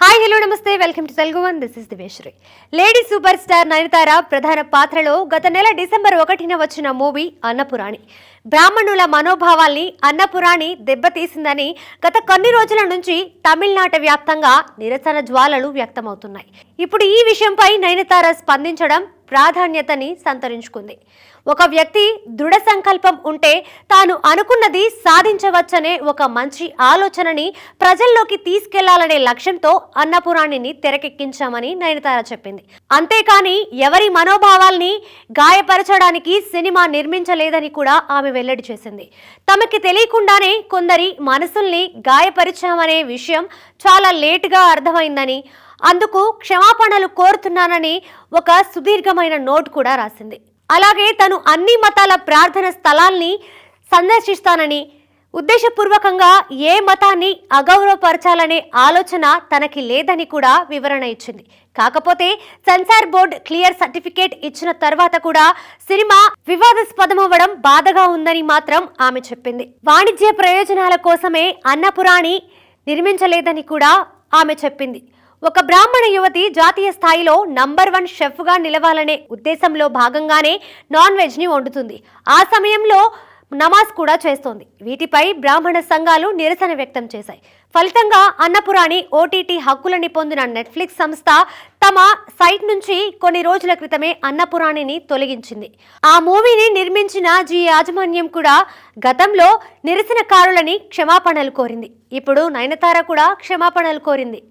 Hi hello namaste. Welcome to Telugu One. This is దివేశ్వరి lady super star Nayanthara ప్రధాన పాత్రలో గత నెల డిసెంబర్ ఒకటిన వచ్చిన మూవీ అన్నపురాణి. బ్రాహ్మణుల మనోభావాల్ని అన్నపురాణి దెబ్బతీసిందని గత కొన్ని రోజుల నుంచి తమిళనాట వ్యాప్తంగా నిరసన జ్వాలలు వ్యక్తమవుతున్నాయి. ఇప్పుడు ఈ విషయంపై నయనతార స్పందించడం ప్రాధాన్యతని సంతరించుకుంది. ఒక వ్యక్తి దృఢ సంకల్పం ఉంటే తాను అనుకున్నది సాధించవచ్చనే ఒక మంచి ఆలోచనని ప్రజల్లోకి తీసుకెళ్ళాలనే లక్ష్యంతో అన్న అన్నపురాణిని తెరకెక్కించామని నయనతార చెప్పింది. అంతేకాని ఎవరి మనోభావాల్ని గాయపరచడానికి సినిమా నిర్మించలేదని కూడా ఆమె వెల్లడి చేసింది. తమకి తెలియకుండానే కొందరి మనసుల్ని గాయపరిచామనే విషయం చాలా లేటుగా అర్థమైందని అందుకు క్షమాపణలు కోరుతున్నానని ఒక సుదీర్ఘమైన నోట్ కూడా రాసింది. అలాగే తను అన్ని మతాల ప్రార్థన స్థలాల్ని సందర్శిస్తానని ఉద్దేశపూర్వకంగా ఏ మతాన్ని అగౌరవపరచాలనే ఆలోచన తనకి లేదని కూడా వివరణ ఇచ్చింది. కాకపోతే సెన్సార్ బోర్డ్ క్లియర్ సర్టిఫికేట్ ఇచ్చిన తర్వాత కూడా సినిమా వివాదాస్పదమవ్వడం బాధగా ఉందని మాత్రం ఆమె చెప్పింది. వాణిజ్య ప్రయోజనాల కోసమే అన్నపురాణి నిర్మించలేదని కూడా ఆమె చెప్పింది. ఒక బ్రాహ్మణ యువతి జాతీయ స్థాయిలో నంబర్ వన్ షెఫ్గా నిలవాలనే ఉద్దేశంలో భాగంగానే నాన్ వెజ్ని వండుతుంది. ఆ సమయంలో నమాజ్ కూడా చేస్తోంది. వీటిపై బ్రాహ్మణ సంఘాలు నిరసన వ్యక్తం చేశాయి. ఫలితంగా అన్నపురాణి ఓటీటీ హక్కులని పొందిన నెట్ఫ్లిక్స్ సంస్థ తమ సైట్ నుంచి కొన్ని రోజుల క్రితమే అన్నపురాణిని తొలగించింది. ఆ మూవీని నిర్మించిన జీ యాజమాన్యం కూడా గతంలో నిరసనకారులని క్షమాపణలు కోరింది. ఇప్పుడు నయనతార కూడా క్షమాపణలు కోరింది.